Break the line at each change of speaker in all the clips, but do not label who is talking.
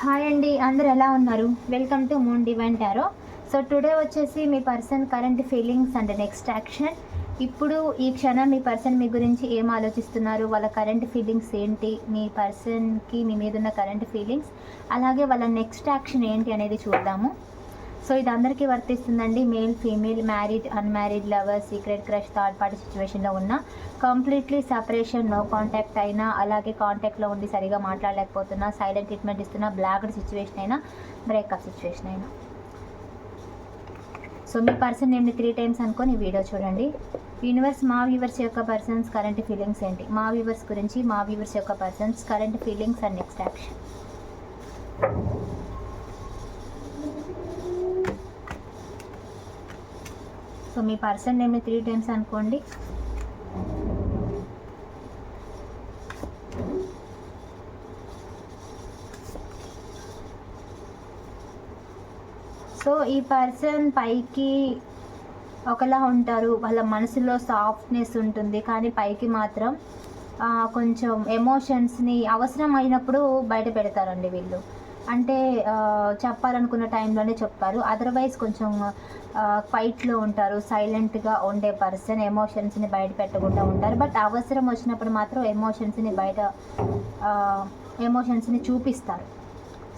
Hi అండి అందరు ఎలా ఉన్నారు? Welcome to moon divine tarot so today వచ్చేసి మీ person current feelings and next action ఇప్పుడు ఈ క్షణం మీ పర్సన్ మీ గురించి ఏం ఆలోచిస్తున్నారు? వాళ్ళ కరెంట్ ఫీలింగ్స్ ఏంటి? మీ పర్సన్కి మీ మీద ఉన్న కరెంట్ ఫీలింగ్స్ అలాగే వాళ్ళ నెక్స్ట్ యాక్షన్ ఏంటి అనేది చూద్దాము. సో ఇది అందరికీ వర్తిస్తుందండి. Male female married unmarried lover secret crush third party సిచ్యువేషన్లో ఉన్న కంప్లీట్లీ సపరేషన్ నో కాంటాక్ట్ అయినా అలాగే కాంటాక్ట్లో ఉండి సరిగా మాట్లాడలేకపోతున్నా సైలెంట్ ట్రీట్మెంట్ ఇస్తున్నా బ్లాక్డ్ సిచ్యువేషన్ అయినా బ్రేకప్ సిచ్యువేషన్ అయినా. సో మీ పర్సన్ నేమ్ని త్రీ టైమ్స్ అనుకొని వీడియో చూడండి. యూనివర్స్ మా వ్యూవర్స్ యొక్క పర్సన్స్ కరెంట్ ఫీలింగ్స్ ఏంటి? మా వ్యూవర్స్ గురించి మా వ్యూవర్స్ యొక్క persons current feelings and next action so me person నేమ్ని త్రీ టైమ్స్ అనుకోండి. సో ఈ పర్సన్ పైకి ఒకలా ఉంటారు. వాళ్ళ మనసులో సాఫ్ట్నెస్ ఉంటుంది. కానీ పైకి మాత్రం కొంచెం ఎమోషన్స్ని అవసరం అయినప్పుడు బయట పెడతారండి వీళ్ళు. అంటే చెప్పాలనుకున్న టైంలోనే చెప్తారు. అదర్వైజ్ కొంచెం ఫైట్లో ఉంటారు. సైలెంట్గా ఉండే పర్సన్ ఎమోషన్స్ని బయట పెట్టకుండా ఉంటారు. బట్ అవసరం వచ్చినప్పుడు మాత్రం ఎమోషన్స్ని బయట ఎమోషన్స్ని చూపిస్తారు.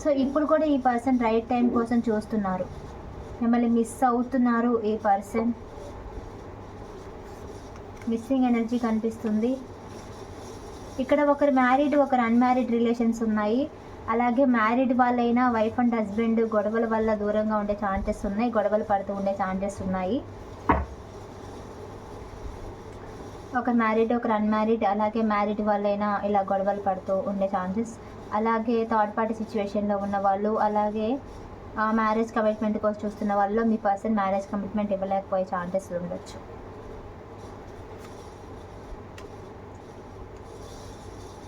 సో ఇప్పుడు కూడా ఈ పర్సన్ రైట్ టైం కోసం చూస్తున్నారు. మిమ్మల్ని మిస్ అవుతున్నారు ఈ పర్సన్ మిస్సింగ్ ఎనర్జీ కనిపిస్తుంది. ఇక్కడ ఒకరు మ్యారీడ్ ఒకరు అన్మ్యారీడ్ రిలేషన్స్ ఉన్నాయి. అలాగే మ్యారీడ్ వాళ్ళైనా వైఫ్ అండ్ హస్బెండ్ గొడవల వల్ల దూరంగా ఉండే ఛాన్సెస్ ఉన్నాయి గొడవలు పడుతూ ఉండే ఛాన్సెస్ ఉన్నాయి. ఒక మ్యారీడ్ ఒకరు అన్మ్యారీడ్ అలాగే మ్యారీడ్ వాళ్ళైనా ఇలా గొడవలు పడుతూ ఉండే ఛాన్సెస్. అలాగే థర్డ్ పార్టీ సిచ్యువేషన్లో ఉన్న వాళ్ళు అలాగే మ్యారేజ్ కమిట్మెంట్ కోసం చూస్తున్న వాళ్ళు మీ పర్సన్ మ్యారేజ్ కమిట్మెంట్ ఇవ్వలేకపోయే ఛాన్సెస్ ఉండొచ్చు.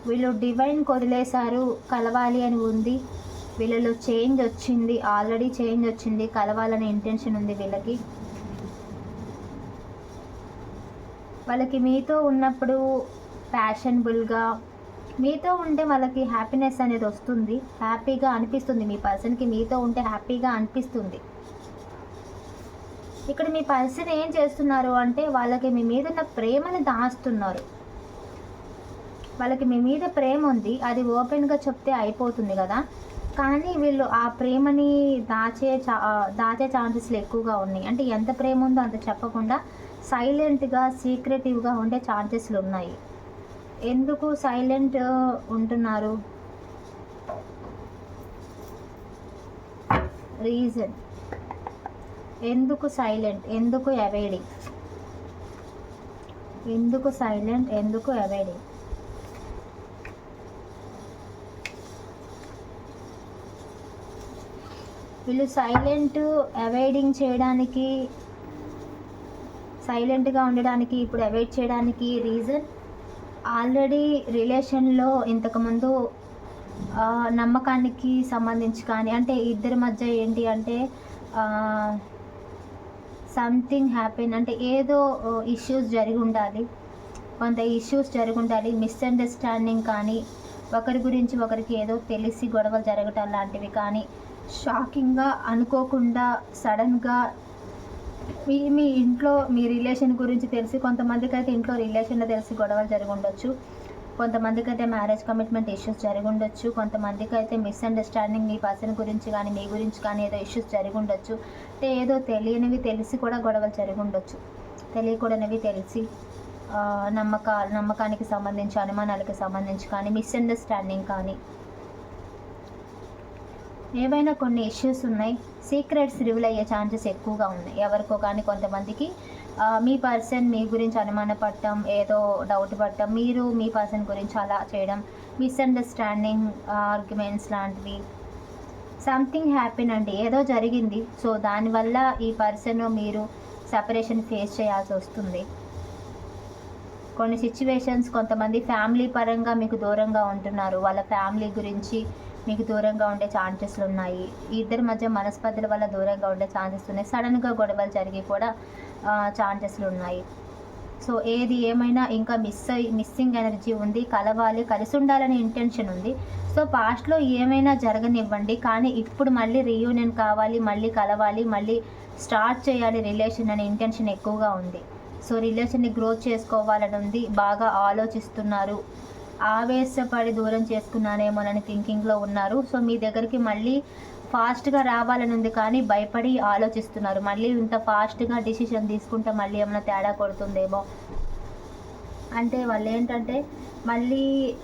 వీళ్ళు డివైన్ వదిలేశారు కలవాలి అని ఉంది. వీళ్ళలో చేంజ్ వచ్చింది ఆల్రెడీ చేంజ్ వచ్చింది కలవాలనే ఇంటెన్షన్ ఉంది వీళ్ళకి. వాళ్ళకి మీతో ఉన్నప్పుడు ప్యాషనబుల్గా మీతో ఉంటే వాళ్ళకి హ్యాపీనెస్ అనేది వస్తుంది. హ్యాపీగా అనిపిస్తుంది. మీ పర్సన్కి మీతో ఉంటే హ్యాపీగా అనిపిస్తుంది. ఇక్కడ మీ పర్సన్ ఏం చేస్తున్నారు అంటే వాళ్ళకి మీ మీద ఉన్న ప్రేమని దాస్తున్నారు. వాళ్ళకి మీ మీద ప్రేమ ఉంది అది ఓపెన్గా చెప్తే అయిపోతుంది కదా. కానీ వీళ్ళు ఆ ప్రేమని దాచే చా దాచే ఛాన్సెస్లు ఎక్కువగా ఉన్నాయి. అంటే ఎంత ప్రేమ ఉందో అంత చెప్పకుండా సైలెంట్గా సీక్రెటివ్గా ఉండే ఛాన్సెస్లు ఉన్నాయి. ఎందుకు సైలెంట్ ఉంటున్నారు? రీజన్ ఎందుకు సైలెంట్ ఎందుకు అవాయిడింగ్ ఎందుకు సైలెంట్ ఎందుకు అవాయిడింగ్ వీళ్ళు సైలెంట్ అవాయిడింగ్ చేయడానికి సైలెంట్గా ఉండడానికి ఇప్పుడు అవాయిడ్ చేయడానికి రీజన్ ఆల్రెడీ రిలేషన్లో ఇంతకుముందు నమ్మకానికి సంబంధించి కానీ అంటే ఇద్దరి మధ్య ఏంటి అంటే సంథింగ్ హ్యాపీన్ అంటే ఏదో ఇష్యూస్ జరిగి ఉండాలి కొంత ఇష్యూస్ జరిగి ఉండాలి మిస్అండర్స్టాండింగ్ కానీ ఒకరి గురించి ఒకరికి ఏదో తెలిసి గొడవలు జరగటం లాంటివి కానీ షాకింగ్గా అనుకోకుండా సడన్గా మీ మీ ఇంట్లో మీ రిలేషన్ గురించి తెలిసి కొంతమందికి అయితే ఇంట్లో రిలేషన్లో తెలిసి గొడవలు జరిగి ఉండొచ్చు కొంతమందికి అయితే మ్యారేజ్ కమిట్మెంట్ ఇష్యూస్ జరిగి ఉండొచ్చు కొంతమందికి అయితే మిస్అండర్స్టాండింగ్ మీ పర్సన్ గురించి కానీ మీ గురించి కానీ ఏదో ఇష్యూస్ జరిగి ఉండొచ్చు అంటే ఏదో తెలియనివి తెలిసి కూడా గొడవలు జరిగి ఉండొచ్చు తెలియకూడనివి తెలిసి నమ్మక నమ్మకానికి సంబంధించి అనుమానాలకు సంబంధించి కానీ మిస్అండర్స్టాండింగ్ కానీ ఏవైనా కొన్ని ఇష్యూస్ ఉన్నాయి సీక్రెట్స్ రివీల్ అయ్యే ఛాన్సెస్ ఎక్కువగా ఉన్నాయి. ఎవరికో కానీ కొంతమందికి మీ పర్సన్ మీ గురించి అనుమాన పడటం ఏదో డౌట్ పడటం మీరు మీ పర్సన్ గురించి అలా చేయడం మిస్అండర్స్టాండింగ్ ఆర్గ్యుమెంట్స్ లాంటివి. సంథింగ్ హ్యాపీన్ అండి ఏదో జరిగింది. సో దానివల్ల ఈ పర్సన్ మీరు సపరేషన్ ఫేస్ చేయాల్సి వస్తుంది. కొన్ని సిచ్యువేషన్స్ కొంతమంది ఫ్యామిలీ పరంగా మీకు దూరంగా ఉంటున్నారు. వాళ్ళ ఫ్యామిలీ గురించి మీకు దూరంగా ఉండే ఛాన్సెస్లు ఉన్నాయి. ఇద్దరి మధ్య మనస్పర్ధల వల్ల దూరంగా ఉండే ఛాన్సెస్ ఉన్నాయి. సడన్గా గొడవలు జరిగి కూడా ఛాన్సెస్లు ఉన్నాయి. సో ఏది ఏమైనా ఇంకా మిస్ అయ్యి మిస్సింగ్ ఎనర్జీ ఉంది కలవాలి కలిసి ఉండాలనే ఇంటెన్షన్ ఉంది. సో పాస్ట్లో ఏమైనా జరగనివ్వండి కానీ ఇప్పుడు మళ్ళీ రీయూనియన్ కావాలి మళ్ళీ కలవాలి మళ్ళీ స్టార్ట్ చేయాలి రిలేషన్ అనే ఇంటెన్షన్ ఎక్కువగా ఉంది. సో రిలేషన్ని గ్రోత్ చేసుకోవాలని ఉంది బాగా ఆలోచిస్తున్నారు. ఆవేశపడి దూరం చేసుకున్నానేమోనని థింకింగ్లో ఉన్నారు. సో మీ దగ్గరికి మళ్ళీ ఫాస్ట్గా రావాలని ఉంది కానీ భయపడి ఆలోచిస్తున్నారు. మళ్ళీ ఇంత ఫాస్ట్గా డిసిషన్ తీసుకుంటే మళ్ళీ ఏమైనా తేడా కొడుతుందేమో. అంటే వాళ్ళు ఏంటంటే మళ్ళీ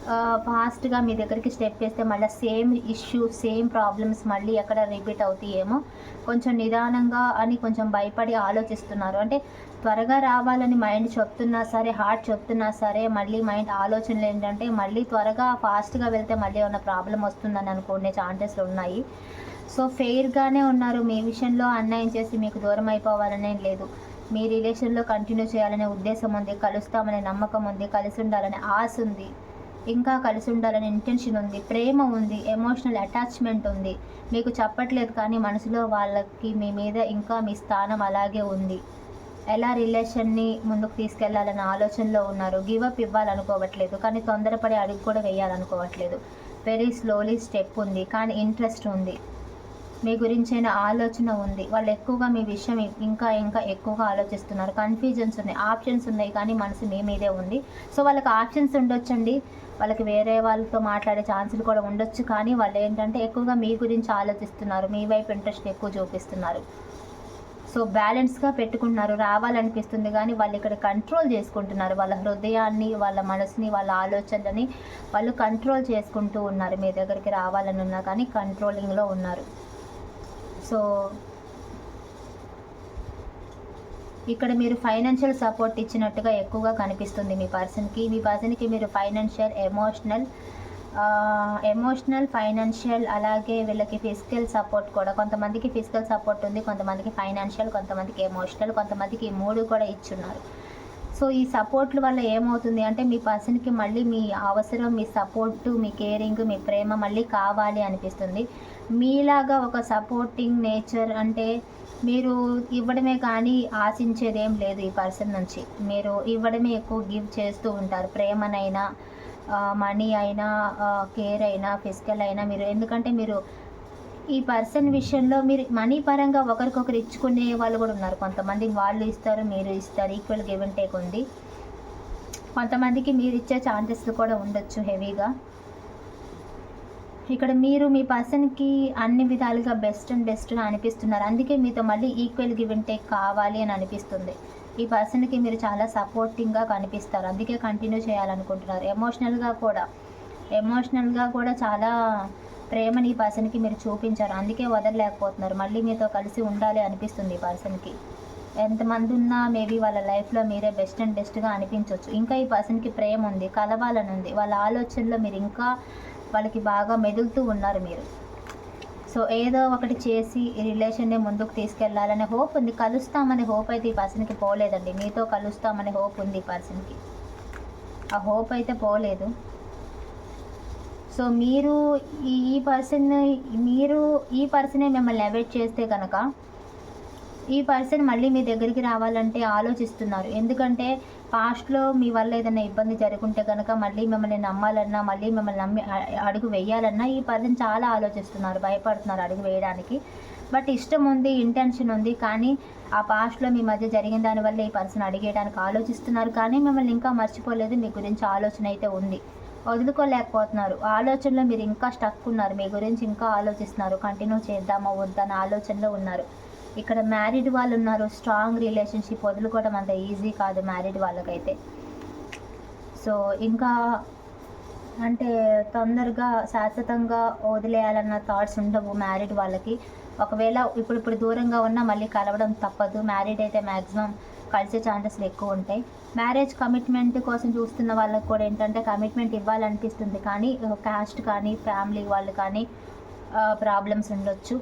ఫాస్ట్గా మీ దగ్గరికి స్టెప్ వేస్తే మళ్ళీ సేమ్ ఇష్యూ సేమ్ ప్రాబ్లమ్స్ మళ్ళీ ఎక్కడ రిపీట్ అవుతాయేమో. కొంచెం నిదానంగా అని కొంచెం భయపడి ఆలోచిస్తున్నారు. అంటే త్వరగా రావాలని మైండ్ చెప్తున్నా సరే హార్ట్ చెప్తున్నా సరే మళ్ళీ మైండ్ ఆలోచనలు ఏంటంటే మళ్ళీ త్వరగా ఫాస్ట్గా వెళ్తే మళ్ళీ ఏమైనా ప్రాబ్లం వస్తుందని అనుకునే ఛాన్సెస్లు ఉన్నాయి. సో ఫెయిర్గానే ఉన్నారు. మీ విషయంలో అన్యాయం చేసి మీకు దూరం అయిపోవాలనే లేదు. మీ రిలేషన్లో కంటిన్యూ చేయాలనే ఉద్దేశం ఉంది కలుస్తామనే నమ్మకం ఉంది కలిసి ఉండాలనే ఆశ ఉంది. ఇంకా కలిసి ఉండాలనే ఇంటెన్షన్ ఉంది ప్రేమ ఉంది ఎమోషనల్ అటాచ్మెంట్ ఉంది. మీకు చెప్పట్లేదు కానీ మనసులో వాళ్ళకి మీ మీద ఇంకా మీ స్థానం అలాగే ఉంది. ఎలా రిలేషన్ని ముందుకు తీసుకెళ్ళాలన్న ఆలోచనలో ఉన్నారు. గివప్ ఇవ్వాలనుకోవట్లేదు. కానీ తొందరపడి అడుగు కూడా వేయాలనుకోవట్లేదు. వెరీ స్లోలీ స్టెప్ ఉంది. కానీ ఇంట్రెస్ట్ ఉంది. మీ గురించైన ఆలోచన ఉంది. వాళ్ళు ఎక్కువగా మీ విషయం ఇంకా ఇంకా ఎక్కువగా ఆలోచిస్తున్నారు. కన్ఫ్యూజన్స్ ఉన్నాయి. ఆప్షన్స్ ఉన్నాయి. కానీ మనసు మీ మీదే ఉంది. సో వాళ్ళకి ఆప్షన్స్ ఉండొచ్చండి. వాళ్ళకి వేరే వాళ్ళతో మాట్లాడే ఛాన్సులు కూడా ఉండొచ్చు. కానీ వాళ్ళు ఏంటంటే ఎక్కువగా మీ గురించి ఆలోచిస్తున్నారు. మీ వైపు ఇంట్రెస్ట్ ఎక్కువ చూపిస్తున్నారు. సో బ్యాలెన్స్గా పెట్టుకుంటున్నారు రావాలనిపిస్తుంది. కానీ వాళ్ళు ఇక్కడ కంట్రోల్ చేసుకుంటున్నారు. వాళ్ళ హృదయాన్ని వాళ్ళ మనసుని వాళ్ళ ఆలోచనలని వాళ్ళు కంట్రోల్ చేసుకుంటూ ఉన్నారు. మీ దగ్గరికి రావాలని ఉన్నా కానీ కంట్రోలింగ్లో ఉన్నారు. సో ఇక్కడ మీరు ఫైనాన్షియల్ సపోర్ట్ ఇచ్చినట్టుగా ఎక్కువగా కనిపిస్తుంది మీ పర్సన్కి. మీ పర్సన్కి మీరు ఫైనాన్షియల్ ఎమోషనల్ ఎమోషనల్ ఫైనాన్షియల్ అలాగే వీళ్ళకి ఫిజికల్ సపోర్ట్ కూడా. కొంతమందికి ఫిజికల్ సపోర్ట్ ఉంది కొంతమందికి ఫైనాన్షియల్ కొంతమందికి ఎమోషనల్ కొంతమందికి ఈ మూడు కూడా ఇచ్చున్నారు. సో ఈ సపోర్ట్ల వల్ల ఏమవుతుంది అంటే మీ పర్సన్కి మళ్ళీ మీ అవసరం మీ సపోర్టు మీ కేరింగ్ మీ ప్రేమ మళ్ళీ కావాలి అనిపిస్తుంది. మీలాగా ఒక సపోర్టింగ్ నేచర్ అంటే మీరు ఇవ్వడమే కానీ ఆశించేది ఏం లేదు ఈ పర్సన్ నుంచి. మీరు ఇవ్వడమే ఎక్కువ గివ్ చేస్తూ ఉంటారు. ప్రేమనైనా మనీ అయినా కేర్ అయినా ఫిజికల్ అయినా మీరు ఎందుకంటే మీరు ఈ పర్సన్ విషయంలో మీరు మనీ పరంగా ఒకరికొకరు ఇచ్చుకునే వాళ్ళు కూడా ఉన్నారు. కొంతమంది వాళ్ళు ఇస్తారు మీరు ఇస్తారు ఈక్వల్ గివ్ అండ్ టేక్ ఉంది. కొంతమందికి మీరు ఇచ్చే ఛాన్సెస్ కూడా ఉండొచ్చు హెవీగా ఇక్కడ మీరు మీ పర్సన్కి అన్ని విధాలుగా బెస్ట్ అండ్ బెస్ట్గా అనిపిస్తున్నారు. అందుకే మీతో మళ్ళీ ఈక్వల్ గివ్ అండ్ టేక్ కావాలి అని అనిపిస్తుంది. ఈ పర్సన్కి మీరు చాలా సపోర్టింగ్గా కనిపిస్తారు. అందుకే కంటిన్యూ చేయాలనుకుంటున్నారు. ఎమోషనల్గా కూడా. ఎమోషనల్గా కూడా చాలా ప్రేమని ఈ పర్సన్కి మీరు చూపించారు. అందుకే వదలలేకపోతున్నారు. మళ్ళీ మీతో కలిసి ఉండాలి అనిపిస్తుంది ఈ పర్సన్కి ఎంతమంది ఉన్నా మేబీ వాళ్ళ లైఫ్లో మీరే బెస్ట్ అండ్ బెస్ట్గా అనిపించవచ్చు ఇంకా ఈ పర్సన్కి ప్రేమ ఉంది కలవాలని ఉంది. వాళ్ళ ఆలోచనలో మీరు ఇంకా వాళ్ళకి బాగా మెదులుతూ ఉన్నారు మీరు. సో ఏదో ఒకటి చేసి ఈ రిలేషన్ని ముందుకు తీసుకెళ్ళాలనే హోప్ ఉంది. కలుస్తామనే హోప్ అయితే ఈ పర్సన్కి పోలేదండి. మీతో కలుస్తామనే హోప్ ఉంది ఈ పర్సన్కి. ఆ హోప్ అయితే పోలేదు. సో మీరు ఈ పర్సన్ మీరు ఈ పర్సనే మిమ్మల్ని అవాయిడ్ చేస్తే కనుక ఈ పర్సన్ మళ్ళీ మీ దగ్గరికి రావాలంటే ఆలోచిస్తున్నారు. ఎందుకంటే పాస్ట్లో మీ వల్ల ఏదైనా ఇబ్బంది జరుగుంటే కనుక మళ్ళీ మిమ్మల్ని నమ్మాలన్నా మళ్ళీ మిమ్మల్ని నమ్మి అడుగు వేయాలన్నా ఈ పర్సన్ చాలా ఆలోచిస్తున్నారు భయపడుతున్నారు అడుగు వేయడానికి. బట్ ఇష్టం ఉంది ఇంటెన్షన్ ఉంది కానీ ఆ పాస్ట్లో మీ మధ్య జరిగిన దానివల్ల ఈ పర్సన్ అడిగేయడానికి ఆలోచిస్తున్నారు కానీ మిమ్మల్ని ఇంకా మర్చిపోలేదు మీ గురించి ఆలోచన అయితే ఉంది. వదులుకోలేకపోతున్నారు. ఆలోచనలో మీరు ఇంకా స్టక్ ఉన్నారు మీ గురించి ఇంకా ఆలోచిస్తున్నారు. కంటిన్యూ చేద్దామా వద్దన్న ఆలోచనలో ఉన్నారు. ఇక్కడ మ్యారీడ్ వాళ్ళు ఉన్నారు స్ట్రాంగ్ రిలేషన్షిప్ వదులుకోవడం అంత ఈజీ కాదు మ్యారీడ్ వాళ్ళకైతే. సో ఇంకా అంటే తొందరగా శాశ్వతంగా వదిలేయాలన్న థాట్స్ ఉండవు మ్యారీడ్ వాళ్ళకి. ఒకవేళ ఇప్పుడు ఇప్పుడు దూరంగా ఉన్నా మళ్ళీ కలవడం తప్పదు. మ్యారీడ్ అయితే మ్యాక్సిమం కలిసే ఛాన్సెస్ ఎక్కువ ఉంటాయి. మ్యారేజ్ కమిట్మెంట్ కోసం చూస్తున్న వాళ్ళకి కూడా ఏంటంటే కమిట్మెంట్ ఇవ్వాలనిపిస్తుంది. కానీ కాస్ట్ కానీ ఫ్యామిలీ వాళ్ళు కానీ ప్రాబ్లమ్స్ ఉండొచ్చు.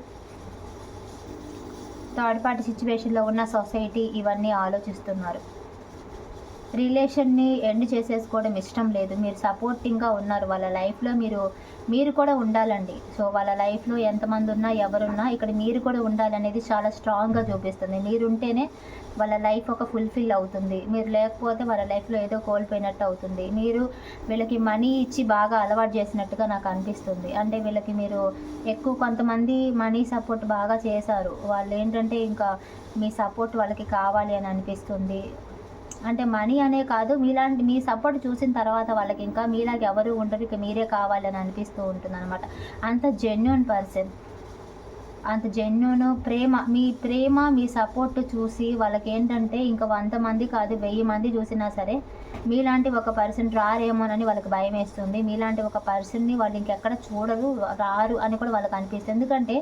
థర్డ్ పార్టీ సిచ్యువేషన్లో ఉన్న సొసైటీ ఇవన్నీ ఆలోచిస్తున్నారు. రిలేషన్ని ఎండ్ చేసేసుకోవడం ఇష్టం లేదు. మీరు సపోర్టింగ్గా ఉన్నారు. వాళ్ళ లైఫ్లో మీరు మీరు కూడా ఉండాలండి. సో వాళ్ళ లైఫ్లో ఎంతమంది ఉన్నా ఎవరున్నా ఇక్కడ మీరు కూడా ఉండాలనేది చాలా స్ట్రాంగ్గా చూపిస్తుంది. మీరుంటేనే వాళ్ళ లైఫ్ ఒక ఫుల్ఫిల్ అవుతుంది. మీరు లేకపోతే వాళ్ళ లైఫ్లో ఏదో కోల్పోయినట్టు అవుతుంది. మీరు వీళ్ళకి మనీ ఇచ్చి బాగా అలవాటు చేసినట్టుగా నాకు అనిపిస్తుంది. అంటే వీళ్ళకి మీరు ఎక్కువ కొంతమంది మనీ సపోర్ట్ బాగా చేశారు. వాళ్ళు ఏంటంటే ఇంకా మీ సపోర్ట్ వాళ్ళకి కావాలి అని అనిపిస్తుంది. అంటే మనీ అనే కాదు మీలాంటి మీ సపోర్ట్ చూసిన తర్వాత వాళ్ళకి ఇంకా మీలాగా ఎవరు ఉండరు ఇక మీరే కావాలని అనిపిస్తూ ఉంటుంది అనమాట అంత జెన్యున్ పర్సన్ అంత జెన్యున్ ప్రేమ. మీ ప్రేమ మీ సపోర్ట్ చూసి వాళ్ళకి ఏంటంటే ఇంకా వంద మంది కాదు వెయ్యి మంది చూసినా సరే మీలాంటి ఒక పర్సన్ రారేమోనని వాళ్ళకి భయం వేస్తుంది మీలాంటి ఒక పర్సన్ని వాళ్ళు ఇంకెక్కడ చూడరు రారు అని కూడా వాళ్ళకి అనిపిస్తుంది. ఎందుకంటే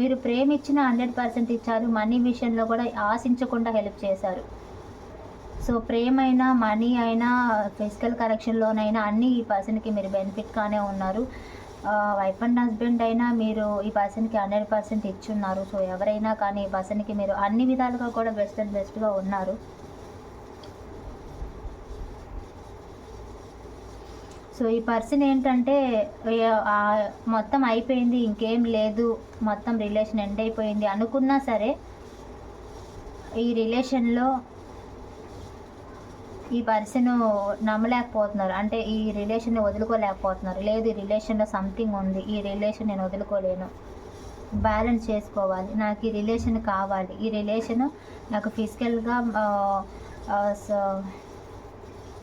మీరు ప్రేమ ఇచ్చిన హండ్రెడ్ పర్సెంట్ ఇచ్చారు మనీ విషయంలో కూడా ఆశించకుండా హెల్ప్ చేశారు. సో ప్రేమ అయినా మనీ అయినా ఫిజికల్ కరెక్షన్లోనైనా అన్నీ ఈ పర్సన్కి మీరు బెనిఫిట్గానే ఉన్నారు. వైఫ్ అండ్ హస్బెండ్ అయినా మీరు ఈ పర్సన్కి హండ్రెడ్ పర్సెంట్ ఇచ్చున్నారు. సో ఎవరైనా కానీ ఈ పర్సన్కి మీరు అన్ని విధాలుగా కూడా బెస్ట్ అండ్ బెస్ట్గా ఉన్నారు. సో ఈ పర్సన్ ఏంటంటే మొత్తం అయిపోయింది ఇంకేం లేదు మొత్తం రిలేషన్ ఎండ్ అయిపోయింది అనుకున్నా సరే ఈ రిలేషన్లో ఈ పర్సన్ నమ్మలేకపోతున్నారు. అంటే ఈ రిలేషన్ని వదులుకోలేకపోతున్నారు. లేదు ఈ రిలేషన్లో సంథింగ్ ఉంది. ఈ రిలేషన్ నేను వదులుకోలేను. బ్యాలెన్స్ చేసుకోవాలి. నాకు ఈ రిలేషన్ కావాలి. ఈ రిలేషన్ నాకు ఫిజికల్గా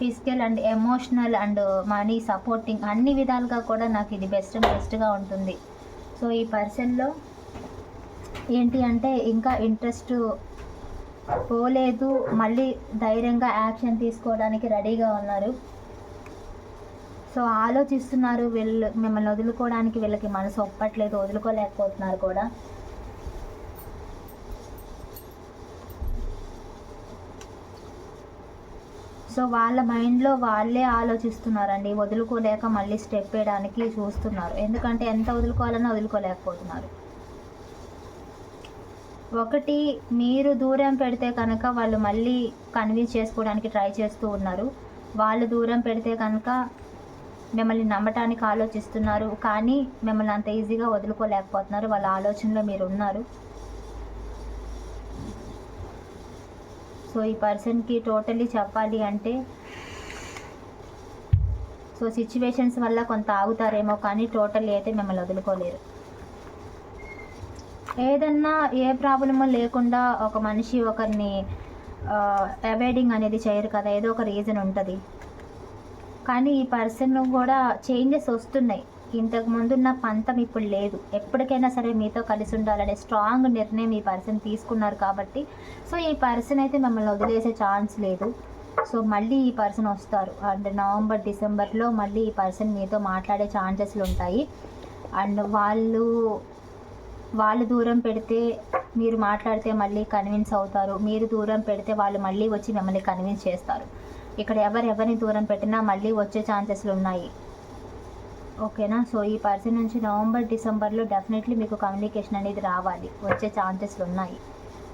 physical and emotional and money supporting అన్ని విధాలుగా కూడా నాకు ఇది బెస్ట్ బెస్ట్గా ఉంటుంది. సో ఈ పర్సన్లో ఏంటి అంటే ఇంకా ఇంట్రెస్ట్ పోలేదు. మళ్ళీ ధైర్యంగా యాక్షన్ తీసుకోవడానికి రెడీగా ఉన్నారు. సో ఆలోచిస్తున్నారు వీళ్ళు. మిమ్మల్ని వదులుకోవడానికి వీళ్ళకి మనసు ఒప్పట్లేదు. వదులుకోలేకపోతున్నారు కూడా. సో వాళ్ళ మైండ్లో వాళ్ళే ఆలోచిస్తున్నారండి. వదులుకోలేక మళ్ళీ స్టెప్ వేయడానికి చూస్తున్నారు. ఎందుకంటే ఎంత వదులుకోవాలన్నా వదులుకోలేకపోతున్నారు. ఒకటి మీరు దూరం పెడితే కనుక వాళ్ళు మళ్ళీ కన్విన్స్ చేసుకోవడానికి ట్రై చేస్తూ ఉన్నారు. వాళ్ళు దూరం పెడితే కనుక మిమ్మల్ని నమ్మటానికి ఆలోచిస్తున్నారు కానీ మిమ్మల్ని అంత ఈజీగా వదులుకోలేకపోతున్నారు. వాళ్ళ ఆలోచనలో మీరు ఉన్నారు. సో ఈ పర్సన్కి టోటలీ చెప్పాలి అంటే సో సిచ్యువేషన్స్ వల్ల కొంత ఆగుతారేమో కానీ టోటల్లీ అయితే మిమ్మల్ని వదులుకోలేరు. ఏదన్నా ఏ ప్రాబ్లమ్ లేకుండా ఒక మనిషి ఒకరిని అవాయిడింగ్ అనేది చేయరు కదా ఏదో ఒక రీజన్ ఉంటుంది. కానీ ఈ పర్సన్ కూడా చేంజెస్ వస్తున్నాయి. ఇంతకు ముందున్న పంతం ఇప్పుడు లేదు. ఎప్పటికైనా సరే మీతో కలిసి ఉండాలనే స్ట్రాంగ్ నిర్ణయం ఈ పర్సన్ తీసుకున్నారు కాబట్టి సో ఈ పర్సన్ అయితే మిమ్మల్ని వదిలేసే ఛాన్స్ లేదు. సో మళ్ళీ ఈ పర్సన్ వస్తారు. అండ్ నవంబర్ డిసెంబర్లో మళ్ళీ ఈ పర్సన్ మీతో మాట్లాడే ఛాన్సెస్లు ఉంటాయి. అండ్ వాళ్ళు వాళ్ళు దూరం పెడితే మీరు మాట్లాడితే మళ్ళీ కన్విన్స్ అవుతారు. మీరు దూరం పెడితే వాళ్ళు మళ్ళీ వచ్చి మిమ్మల్ని కన్విన్స్ చేస్తారు. ఇక్కడ ఎవరు ఎవరిని దూరం పెట్టినా మళ్ళీ వచ్చే ఛాన్సెస్లు ఉన్నాయి. ఓకేనా సో ఈ పర్సన్ నుంచి నవంబర్ డిసెంబర్లో డెఫినెట్లీ మీకు కమ్యూనికేషన్ అనేది రావాలి. వచ్చే ఛాన్సెస్లు ఉన్నాయి.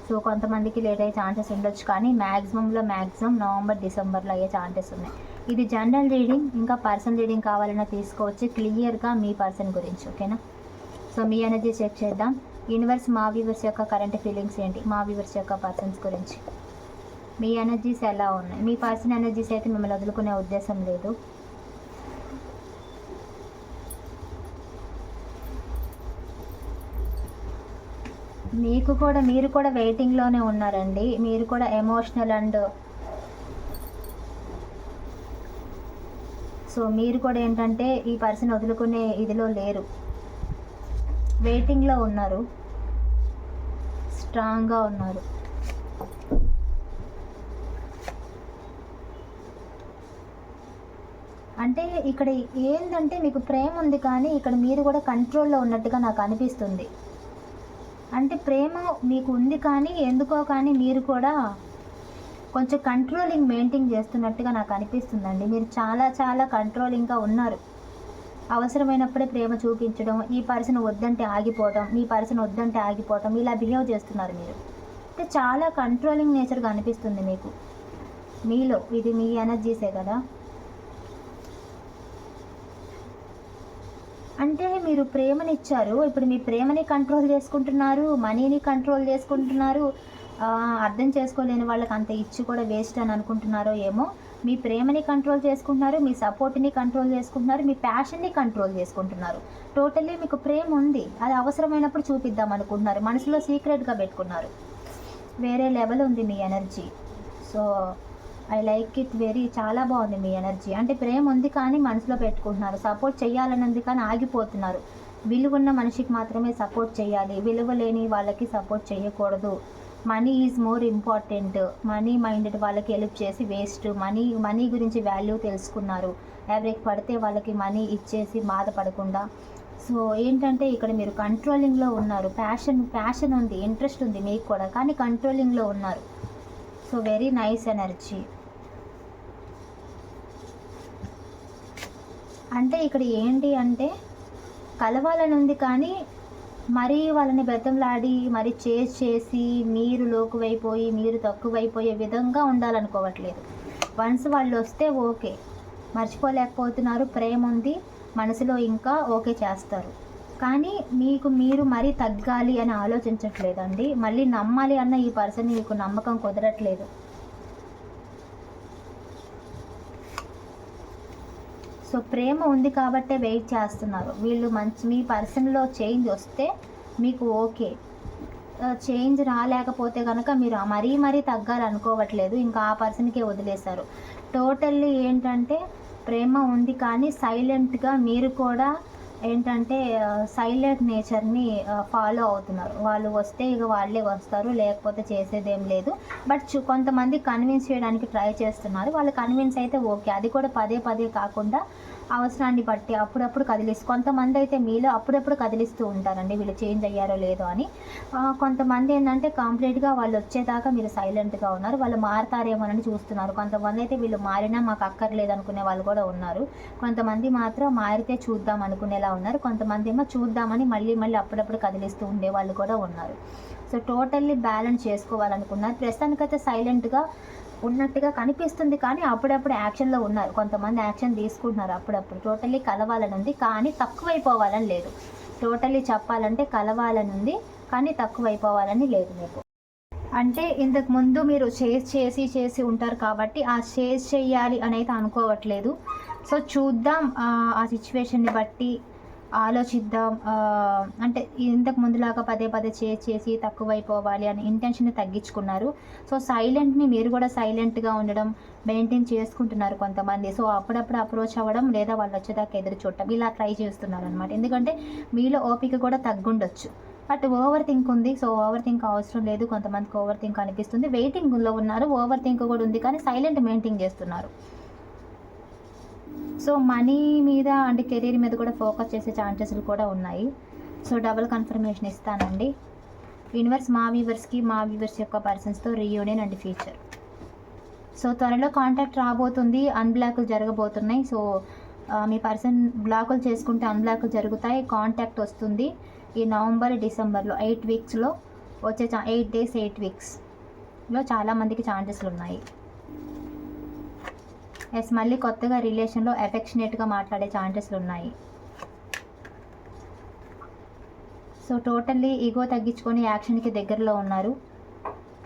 సో కొంతమందికి లేట్ అయ్యే ఛాన్సెస్ ఉండొచ్చు కానీ మ్యాక్సిమంలో మ్యాక్సిమం నవంబర్ డిసెంబర్లో అయ్యే ఛాన్సెస్ ఉన్నాయి. ఇది జనరల్ రీడింగ్ ఇంకా పర్సన్ రీడింగ్ కావాలన్నా తీసుకోవచ్చు. క్లియర్గా మీ పర్సన్ గురించి ఓకేనా సో మీ ఎనర్జీ చెక్ చేద్దాం. యూనివర్స్ మా వ్యూవర్స్ యొక్క కరెంట్ ఫీలింగ్స్ ఏంటి? మా వ్యూవర్స్ యొక్క పర్సన్స్ గురించి. మీ ఎనర్జీస్ ఎలా ఉన్నాయి? మీ పర్సన్ ఎనర్జీస్ అయితే మిమ్మల్ని వదులుకునే ఉద్దేశం లేదు. మీకు కూడా మీరు కూడా వెయిటింగ్లోనే ఉన్నారండి. మీరు కూడా ఎమోషనల్ అండ్ సో మీరు కూడా ఏంటంటే ఈ పర్సన్ వదులుకునే ఇదిలో లేరు. వెయిటింగ్లో ఉన్నారు. స్ట్రాంగ్గా ఉన్నారు. అంటే ఇక్కడ ఏంటంటే మీకు ప్రేమ ఉంది కానీ ఇక్కడ మీరు కూడా కంట్రోల్లో ఉన్నట్టుగా నాకు అనిపిస్తుంది. అంటే ప్రేమ మీకు ఉంది కానీ ఎందుకో కానీ మీరు కూడా కొంచెం కంట్రోలింగ్ మెయింటైన్ చేస్తున్నట్టుగా నాకు అనిపిస్తుందండి. మీరు చాలా చాలా కంట్రోలింగ్గా ఉన్నారు. అవసరమైనప్పుడే ప్రేమ చూపించడం ఈ పర్సన్ వద్దంటే ఆగిపోవడం మీ పర్సన్ వద్దంటే ఆగిపోవడం ఇలా బిహేవ్ చేస్తున్నారు మీరు. అంటే చాలా కంట్రోలింగ్ నేచర్గా అనిపిస్తుంది మీకు. మీలో ఇది మీ ఎనర్జీసే కదా? అంటే మీరు ప్రేమనిచ్చారు ఇప్పుడు మీ ప్రేమని కంట్రోల్ చేసుకుంటున్నారు మనీని కంట్రోల్ చేసుకుంటున్నారు అర్థం చేసుకోలేని వాళ్ళకి అంత ఇచ్చి కూడా వేస్ట్ అని అనుకుంటున్నారో ఏమో. మీ ప్రేమని కంట్రోల్ చేసుకుంటున్నారు మీ సపోర్ట్ని కంట్రోల్ చేసుకుంటున్నారు మీ ప్యాషన్ని కంట్రోల్ చేసుకుంటున్నారు. టోటల్లీ మీకు ప్రేమ ఉంది. అది అవసరమైనప్పుడు చూపిద్దాం అనుకుంటున్నారు. మనసులో సీక్రెట్గా పెట్టుకున్నారు. వేరే లెవెల్ ఉంది మీ energy so I like it very చాలా బాగుంది మీ ఎనర్జీ అంటే ప్రేమ ఉంది కానీ మనసులో పెట్టుకుంటున్నారు. సపోర్ట్ చేయాలని ఉంది కానీ ఆగిపోతున్నారు. విలువ ఉన్న మనిషికి మాత్రమే సపోర్ట్ చేయాలి. విలువ లేని వాళ్ళకి సపోర్ట్ చేయకూడదు. Money is more important money minded వాళ్ళకి హెల్ప్ చేసి వేస్ట్ మనీ మనీ గురించి వాల్యూ తెలుసుకున్నారు. ఎవరికి పడితే వాళ్ళకి మనీ ఇచ్చేసి బాధపడకుండా. సో ఏంటంటే ఇక్కడ మీరు కంట్రోలింగ్లో ఉన్నారు. ప్యాషన్ ప్యాషన్ ఉంది ఇంట్రెస్ట్ ఉంది మీకు కూడా కానీ కంట్రోలింగ్లో ఉన్నారు. సో వెరీ నైస్ ఎనర్జీ అంటే ఇక్కడ ఏంటి అంటే కలవాలని ఉంది కానీ మరీ వాళ్ళని బెతంలాడి మరి చేజ్ చేసి మీరు లోకువైపోయి మీరు తక్కువైపోయే విధంగా ఉండాలనుకోవట్లేదు. వన్స్ వాళ్ళు వస్తే ఓకే. మర్చిపోలేకపోతున్నారు ప్రేమ ఉంది మనసులో ఇంకా ఓకే చేస్తారు. కానీ మీకు మీరు మరీ తగ్గాలి అని ఆలోచించట్లేదండి. మళ్ళీ నమ్మాలి అన్న ఈ పర్సన్ మీకు నమ్మకం కుదరట్లేదు. సో ప్రేమ ఉంది కాబట్టే వెయిట్ చేస్తున్నారు. వీళ్ళు మంచి మీ పర్సన్లో చేంజ్ వస్తే మీకు ఓకే చేంజ్ రాలేకపోతే కనుక మీరు మరీ మరీ తగ్గాలనుకోవట్లేదు. ఇంకా ఆ పర్సన్కే వదిలేశారు. టోటల్లీ ఏంటంటే ప్రేమ ఉంది కానీ సైలెంట్గా మీరు కూడా ఏంటంటే సైలెంట్ నేచర్ని ఫాలో అవుతున్నారు. వాళ్ళు వస్తే ఇక వాళ్ళే వస్తారు లేకపోతే చేసేదేం లేదు. బట్ కొంతమంది కన్విన్స్ చేయడానికి ట్రై చేస్తున్నారు. వాళ్ళు కన్విన్స్ అయితే ఓకే అది కూడా పదే పదే కాకుండా అవసరాన్ని బట్టి అప్పుడప్పుడు కదిలిస్తూ కొంతమంది అయితే మీలో అప్పుడప్పుడు కదిలిస్తూ ఉంటారండి. వీళ్ళు చేంజ్ అయ్యారో లేదో అని. కొంతమంది ఏంటంటే కంప్లీట్గా వాళ్ళు వచ్చేదాకా మీరు సైలెంట్గా ఉన్నారు. వాళ్ళు మారతారేమోనని చూస్తున్నారు. కొంతమంది అయితే వీళ్ళు మారినా మాకు అక్కర్లేదు అనుకునే వాళ్ళు కూడా ఉన్నారు. కొంతమంది మాత్రం మారితే చూద్దాం అనుకునేలా ఉన్నారు. కొంతమంది ఏమో చూద్దామని మళ్ళీ మళ్ళీ అప్పుడప్పుడు కదిలిస్తూ ఉండే వాళ్ళు కూడా ఉన్నారు. సో టోటల్లీ బ్యాలెన్స్ చేసుకోవాలనుకున్నారు. ప్రస్తుతానికైతే సైలెంట్గా ఉన్నట్టుగా కనిపిస్తుంది. కానీ అప్పుడప్పుడు యాక్షన్లో ఉన్నారు. కొంతమంది యాక్షన్ తీసుకుంటున్నారు అప్పుడప్పుడు. టోటలీ కలవాలని ఉంది కానీ తక్కువైపోవాలని లేదు. టోటలీ చెప్పాలంటే కలవాలని ఉంది కానీ తక్కువైపోవాలని లేదు మీకు. అంటే ఇంతకు ముందు మీరు షేర్ చేసి చేసి ఉంటారు కాబట్టి ఆ షేర్ చేయాలి అని అయితే అనుకోవట్లేదు. సో చూద్దాం. ఆ, ఆ సిచ్యువేషన్ని బట్టి ఆలోచిద్దాం అంటే ఇంతకు ముందులాగా పదే పదే చేసి చేసి తక్కువైపోవాలి అని ఇంటెన్షన్ తగ్గించుకున్నారు. సో సైలెంట్ని మీరు కూడా సైలెంట్గా ఉండడం మెయింటైన్ చేసుకుంటున్నారు కొంతమంది. సో అప్పుడప్పుడు అప్రోచ్ అవ్వడం లేదా వాళ్ళు వచ్చేదాకా ఎదురు చూడటం ఇలా ట్రై చేస్తున్నారు అనమాట ఎందుకంటే మీలో ఓపిక కూడా తగ్గుండొచ్చు. బట్ ఓవర్ థింక్ ఉంది. సో ఓవర్ థింక్ అవసరం లేదు. కొంతమందికి ఓవర్ థింక్ అనిపిస్తుంది వెయిటింగ్లో ఉన్నారు. ఓవర్ థింక్ కూడా ఉంది. కానీ సైలెంట్ మెయింటైన్ చేస్తున్నారు. సో మనీ మీద అండ్ కెరీర్ మీద కూడా ఫోకస్ చేసే ఛాన్సెస్లు కూడా ఉన్నాయి. సో డబుల్ కన్ఫర్మేషన్ ఇస్తానండి. యూనివర్స్ మా వ్యూవర్స్కి మా వ్యూవర్స్ యొక్క పర్సన్స్తో రీయూనియన్ అండ్ ఫీచర్ సో త్వరలో కాంటాక్ట్ రాబోతుంది అన్బ్లాక్లు జరగబోతున్నాయి. సో మీ పర్సన్ బ్లాకులు చేసుకుంటే అన్బ్లాక్లు జరుగుతాయి కాంటాక్ట్ వస్తుంది ఈ నవంబర్ డిసెంబర్లో ఎయిట్ వీక్స్లో వచ్చే ఛా ఎయిట్ డేస్ ఎయిట్ వీక్స్లో చాలామందికి ఛాన్సెస్లు ఉన్నాయి. ఎస్ మళ్ళీ కొత్తగా రిలేషన్లో ఎఫెక్షనేట్గా మాట్లాడే ఛాన్సెస్లు ఉన్నాయి. సో టోటల్లీ ఈగో తగ్గించుకొని యాక్షన్కి దగ్గరలో ఉన్నారు.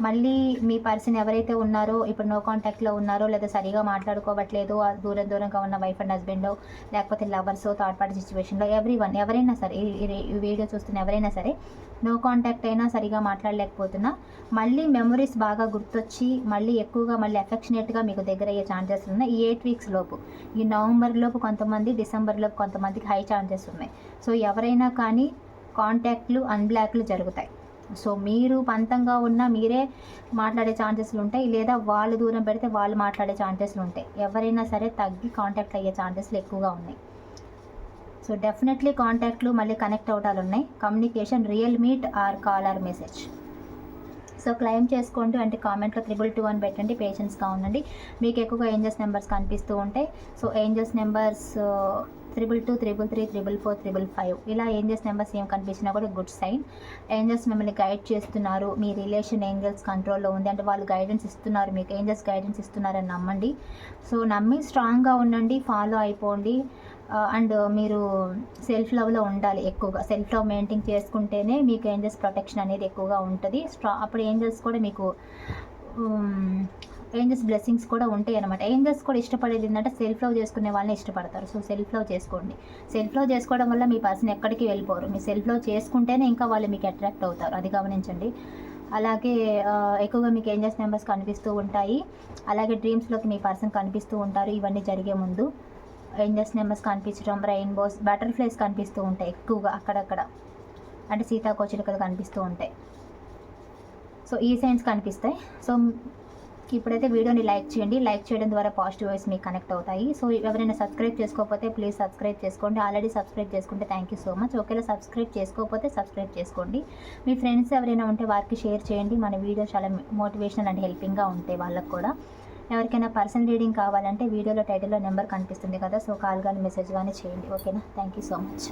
మళ్ళీ మీ పర్సన్ ఎవరైతే ఉన్నారో ఇప్పుడు నో కాంటాక్ట్లో ఉన్నారో లేదా సరిగా మాట్లాడుకోవట్లేదు ఆ దూరం దూరంగా ఉన్న వైఫ్ అండ్ హస్బెండ్ లేకపోతే లవర్స్ థర్డ్ పార్టీ సిచ్యువేషన్లో ఎవ్రీ వన్ ఎవరైనా సరే ఈ వీడియో చూస్తున్న ఎవరైనా సరే నో కాంటాక్ట్ అయినా సరిగా మాట్లాడలేకపోతున్నా మళ్ళీ మెమరీస్ బాగా గుర్తొచ్చి మళ్ళీ ఎక్కువగా మళ్ళీ ఎఫెక్షనేట్గా మీకు దగ్గర అయ్యే ఛాన్సెస్ ఉన్నాయి. ఈ ఎయిట్ వీక్స్ లోపు ఈ నవంబర్ లోపు కొంతమంది డిసెంబర్ లోపు కొంతమందికి హై ఛాన్సెస్ ఉన్నాయి. సో ఎవరైనా కానీ కాంటాక్ట్లు అన్బ్లాక్లు జరుగుతాయి. సో మీరు పంతంగా ఉన్నా మీరే మాట్లాడే ఛాన్సెస్లు ఉంటాయి. లేదా వాళ్ళు దూరం పెడితే వాళ్ళు మాట్లాడే ఛాన్సెస్లు ఉంటాయి. ఎవరైనా సరే తగ్గి కాంటాక్ట్ అయ్యే ఛాన్సెస్లు ఎక్కువగా ఉన్నాయి. సో డెఫినెట్లీ కాంటాక్ట్లు మళ్ళీ కనెక్ట్ అవటాలు ఉన్నాయి. Communication real meet or call or message so claim చేసుకోండి అంటే కామెంట్లో త్రిబుల్ టూ అని పెట్టండి. పేషెన్స్గా ఉండండి. మీకు ఎక్కువగా ఏంజల్స్ నెంబర్స్ కనిపిస్తూ ఉంటాయి. So angels numbers triple two triple three triple four triple five ఇలా ఏంజల్స్ నెంబర్స్ ఏం కనిపించినా కూడా గుడ్ సైన్ ఏంజల్స్ మిమ్మల్ని గైడ్ చేస్తున్నారు. మీ రిలేషన్ ఏంజల్స్ కంట్రోల్లో ఉంది. అంటే వాళ్ళు గైడెన్స్ ఇస్తున్నారు. మీకు ఏంజల్స్ గైడెన్స్ ఇస్తున్నారని నమ్మండి. సో నమ్మి స్ట్రాంగ్గా ఉండండి. ఫాలో అయిపోండి. Uh, అండ్ మీరు సెల్ఫ్ లవ్లో ఉండాలి ఎక్కువగా. సెల్ఫ్ లవ్ మెయింటైన్ చేసుకుంటేనే మీకు ఏంజల్స్ ప్రొటెక్షన్ అనేది ఎక్కువగా ఉంటుంది. స్ట్రా అప్పుడు ఏంజల్స్ కూడా మీకు um, ఏంజల్స్ బ్లెస్సింగ్స్ కూడా ఉంటాయి అనమాట ఏంజల్స్ కూడా ఇష్టపడేది ఏంటంటే సెల్ఫ్ లవ్ చేసుకునే వాళ్ళని ఇష్టపడతారు. సో సెల్ఫ్ లవ్ చేసుకోండి. సెల్ఫ్ లవ్ చేసుకోవడం వల్ల మీ పర్సన్ ఎక్కడికి వెళ్ళిపోరు. మీ సెల్ఫ్ లవ్ చేసుకుంటేనే ఇంకా వాళ్ళు మీకు అట్రాక్ట్ అవుతారు. అది గమనించండి. అలాగే ఎక్కువగా మీకు ఏంజల్స్ నెంబర్స్ కనిపిస్తూ ఉంటాయి. అలాగే డ్రీమ్స్లోకి మీ పర్సన్ కనిపిస్తూ ఉంటారు. ఇవన్నీ జరిగే ముందు ఏంజల్స్ నెంబర్స్ కనిపించడం రెయిన్బోస్ బటర్ఫ్లైస్ కనిపిస్తూ ఉంటాయి ఎక్కువగా అక్కడక్కడ. అంటే సీతాకోచిలకలు కనిపిస్తూ ఉంటాయి. సో ఈ సైన్స్ కనిపిస్తాయి. సో ఇప్పుడైతే వీడియోని లైక్ చేయండి. లైక్ చేయడం ద్వారా పాజిటివ్ వైస్ మీకు కనెక్ట్ అవుతాయి. సో ఎవరైనా సబ్స్క్రైబ్ చేసుకోకపోతే ప్లీజ్ సబ్స్క్రైబ్ చేసుకోండి. ఆల్రెడీ సబ్స్క్రైబ్ చేసుకుంటే థ్యాంక్ యూ సో మచ్. ఒకవేళ సబ్స్క్రైబ్ చేసుకోకపోతే సబ్స్క్రైబ్ చేసుకోండి. మీ ఫ్రెండ్స్ ఎవరైనా ఉంటే వారికి షేర్ చేయండి. మన వీడియో చాలా మోటివేషనల్ అండ్ హెల్పింగ్గా ఉంటాయి వాళ్ళకు కూడా. ఎవరికైనా పర్సనల్ రీడింగ్ కావాలంటే వీడియోలో టైటిల్లో నెంబర్ కనిపిస్తుంది కదా. సో కాల్ కానీ మెసేజ్ కానీ చేయండి. ఓకేనా? Thank you so much.